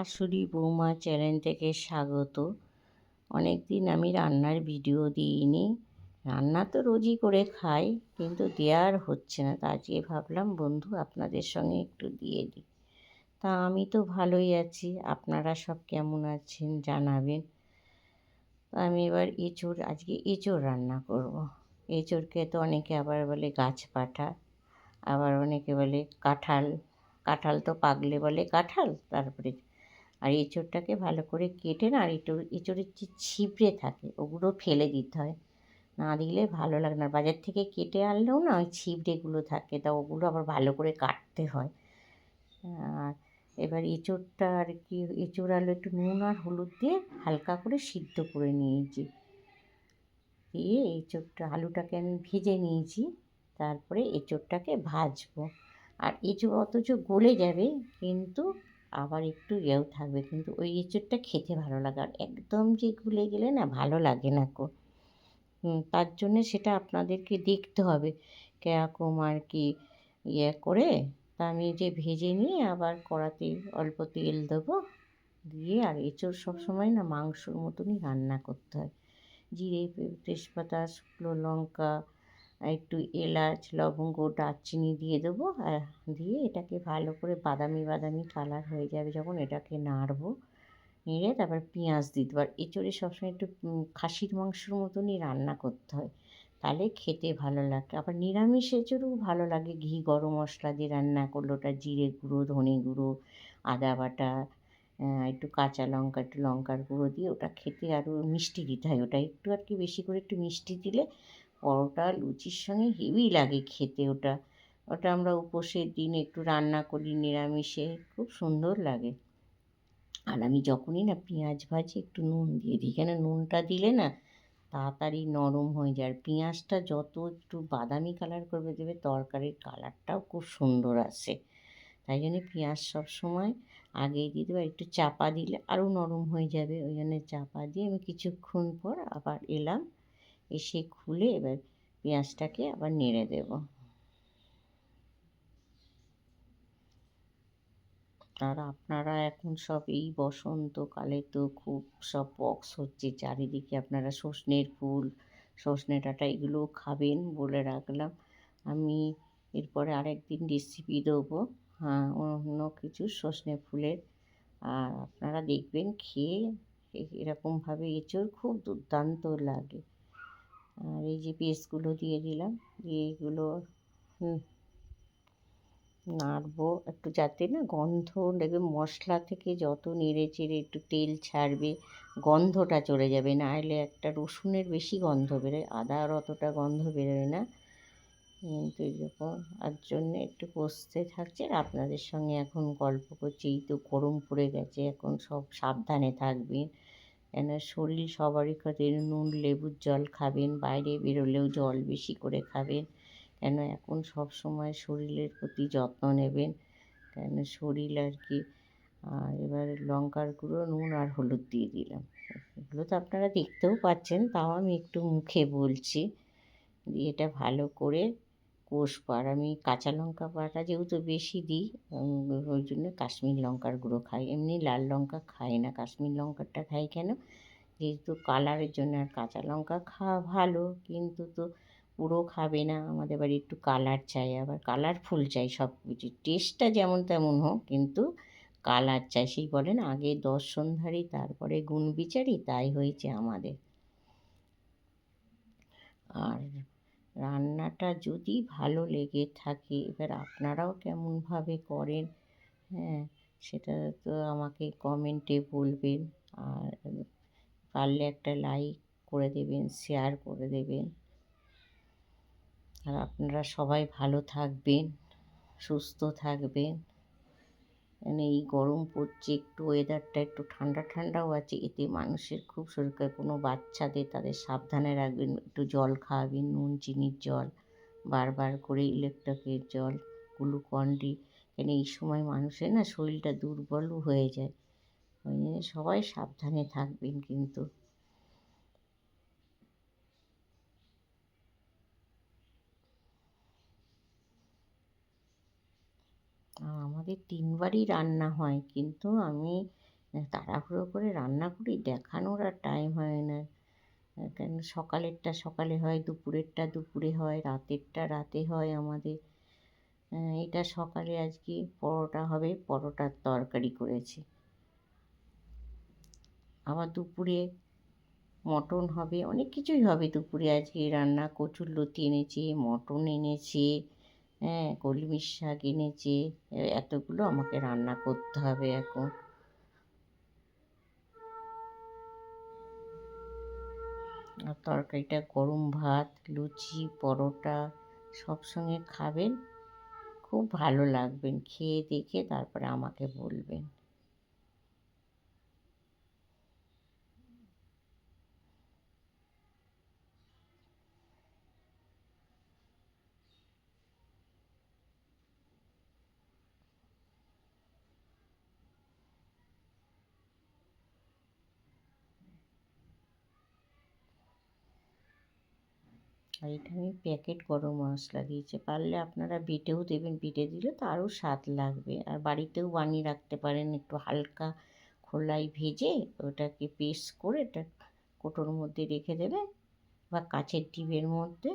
শাশুড়ি বৌমা চ্যানেল থেকে স্বাগত। অনেক দিন আমি রান্নার ভিডিও দিইনি। রান্না তো রোজই করে খাই, কিন্তু দেওয়ার হচ্ছে না। তা আজকে ভাবলাম, বন্ধু, আপনাদের সঙ্গে একটু দিয়ে দিই। তা আমি তো ভালোই আছি। আপনারা সব কেমন আছেন জানাবেন। তা আমি এবার এঁচোড়, আজকে এঁচোড় রান্না করব। এঁচোড়কে তো অনেকে আবার বলে গাছ পাঠা, আবার অনেকে বলে কাঁঠাল। কাঁঠাল তো পাগলে বলে কাঁঠাল, তারপরে আর এঁচোড়টাকে ভালো করে কেটে না আর এঁচোড় এঁচোড়ের যে ছিবড়ে থাকে ওগুলো ফেলে দিতে হয়। না দিলে ভালো লাগে না। বাজার থেকে কেটে আনলেও না ওই ছিবড়েগুলো থাকে, তা ওগুলো আবার ভালো করে কাটতে হয়। আর এবার এঁচোড়টা আর কি, এঁচোড় আলু একটু নুন আর হলুদ দিয়ে হালকা করে সিদ্ধ করে নিয়েছি। দিয়ে এঁচোড়টা, আলুটাকে আমি ভেজে নিয়েছি, তারপরে এঁচোড়টাকে ভাজবো। আর এঁচোড় অথচ গলে যাবে, কিন্তু আবার একটু ইয়েও থাকবে। কিন্তু ওই এঁচোড়টা খেতে ভালো লাগে। আর একদম যে গুলে গেলে না ভালো লাগে না কো তার জন্যে সেটা আপনাদেরকে দেখতে হবে। কেরকম আর কি ইয়ে করে তা আমি যে ভেজে নিয়ে আবার কড়াতে অল্প তেল দেবো দিয়ে আর এঁচোড় সবসময় না মাংসর মতনই রান্না করতে হয়। জিরে, তেজপাতা, শুকনো লঙ্কা একটু এলাচ, লবঙ্গ, দারচিনি দিয়ে দেবো। আর দিয়ে এটাকে ভালো করে বাদামি বাদামি কালার হয়ে যাবে যখন এটাকে নাড়বো, নেড়ে তারপর পেঁয়াজ দিয়ে দেবো। আর এঁচড়ে সবসময় একটু খাসির মাংসর মতনই রান্না করতে হয়। তাহলে খেতে ভালো লাগে। আবার নিরামিষ এঁচড়ও ভালো লাগে। ঘি, গরম মশলা দিয়ে রান্না করলে ওটা জিরে গুঁড়ো, ধনে গুঁড়ো, আদা বাটা একটু কাঁচা লঙ্কা, একটু লঙ্কার গুঁড়ো দিয়ে ওটা খেতে আরও মিষ্টি দিতে হয়। ওটা একটু আর কি বেশি করে একটু মিষ্টি দিলে পরোটা, লুচির সঙ্গে হেভি লাগে খেতে ওটা। ওটা আমরা উপোসের দিন একটু রান্না করি, নিরামিষে। খুব সুন্দর লাগে। আর আমি যখনই না পেঁয়াজ ভাজি, একটু নুন দিয়ে দিই। কেন নুনটা দিলে না তাড়াতাড়ি নরম হয়ে যায়। আর পেঁয়াজটা যত একটু বাদামি কালার করবে, দেবে তরকারির কালারটাও খুব সুন্দর আসে। তাই জন্য পেঁয়াজ সব সময় আগেই দিয়ে দেবো। একটু চাপা দিলে আরও নরম হয়ে যাবে। ওই জন্য চাপা দিয়ে আমি কিছুক্ষণ পর আবার এলাম। এসে খুলে এবার পেঁয়াজটাকে আবার নেড়ে দেব। আর আপনারা এখন সব এই বসন্তকালে তো খুব সব পক্স হচ্ছে, চারিদিকে আপনারা সজনের ফুল সজনে ডাঁটা এগুলোও খাবেন বলে রাখলাম। আমি এরপরে আরেকদিন রেসিপি দেবো। হ্যাঁ অন্য কিছু সজনে ফুলের। আর আপনারা দেখবেন খেয়ে এরকমভাবে এঁচোড় খুব দুর্দান্ত লাগে। আর এই যে পেস্টগুলো দিয়ে দিলাম এগুলো নাড়বো। একটু যাতে না গন্ধ, দেখবে মশলা থেকে যত নেড়ে চেড়ে একটু তেল ছাড়বে, গন্ধটা চলে যাবে। না হলে একটা রসুনের বেশি গন্ধ বেরোয় আদার অতটা গন্ধ বেরোয় না। কিন্তু এরকম আর জন্যে একটু কষতে থাকছে আর আপনাদের সঙ্গে এখন গল্প করছি। এই তো গরম পড়ে গেছে, এখন সব সাবধানে থাকবেন। কেন শরীর সবারই খাতে নুন, লেবুর জল খাবেন, বাইরে বেরোলেও জল বেশি করে খাবেন। কেন? এখন সব সময় শরীরের প্রতি যত্ন নেবেন। কেন? শরীর আর কি, আর এবার লঙ্কার গুঁড়ো, নুন আর হলুদ দিয়ে দিলাম। এগুলো তো আপনারা দেখতেও পাচ্ছেন, তাও আমি একটু মুখে বলছি। দিয়ে এটা ভালো করে কষবো আর আমি কাঁচা লঙ্কা বাটা যেহেতু বেশি দিই ওই জন্য কাশ্মীর লঙ্কার গুঁড়ো খাই। এমনি লাল লঙ্কা খাই না, কাশ্মীর লঙ্কাটা খাই কেন? যেহেতু কালারের জন্য আর কাঁচা লঙ্কা খাওয়া ভালো, কিন্তু তো পুরো খাবে না। আমাদের বাড়ি একটু কালার চাই, আবার কালারফুল চাই সব কিছু। টেস্টটা যেমন তেমন হোক, কিন্তু কালার চাই। সেই বলেন আগে দশ দর্শনধারী তারপরে গুণ বিচারি তাই হয়েছে আমাদের। আর রান্নাটা যদি ভালো লেগে থাকে, এবার আপনারাও কেমনভাবে করেন হ্যাঁ সেটা তো আমাকে কমেন্টে বলবেন। আর পারলে একটা লাইক করে দেবেন শেয়ার করে দেবেন। আর আপনারা সবাই ভালো থাকবেন, সুস্থ থাকবেন। মানে এই গরম পড়ছে, একটু ওয়েদারটা একটু ঠান্ডা ঠান্ডাও আছে, এতে মানুষের খুব শরীর কোনো বাচ্চাদের তাদের সাবধানে রাখবেন, একটু জল খাওয়াবেন, নুন, চিনির জল, বারবার করে ইলেকট্রিকের জল গ্লুকন ডি কেন এই সময় মানুষের না শরীরটা দুর্বলও হয়ে যায়। ওই জন্য সবাই সাবধানে থাকবেন কিন্তু। আমাদের তিনবারই রান্না হয়, কিন্তু আমি তাড়াহুড়ো করে রান্না করি, দেখানোর আর টাইম হয় না। কেন সকালেরটা সকালে হয়, দুপুরেরটা দুপুরে হয়, রাতেরটা রাতে হয় আমাদের। এটা সকালে আজকে পরোটা হবে, পরোটার তরকারি করেছি। আবার দুপুরে মটন হবে, অনেক কিছুই হবে দুপুরে আজকে। রান্না কচুর লতি এনেছে, মটন এনেছে হ্যাঁ কলমির শাক এনেছে। এতগুলো আমাকে রান্না করতে হবে এখন। আর তরকারিটা গরম ভাত, লুচি, পরোটা সব সঙ্গে খাবেন। খুব ভালো লাগবেন। খেয়ে দেখে তারপরে আমাকে বলবেন। আর এটা আমি প্যাকেট গরম মশলা দিয়েছি। পারলে আপনারা বেটেও দেবেন, বেটে দিলে তো আরও স্বাদ লাগবে। আর বাড়িতেও বানিয়ে রাখতে পারেন, একটু হালকা খোলাই ভেজে ওটাকে পেস্ট করে এটা কোটোর মধ্যে রেখে দেবে বা কাচের ডিবের মধ্যে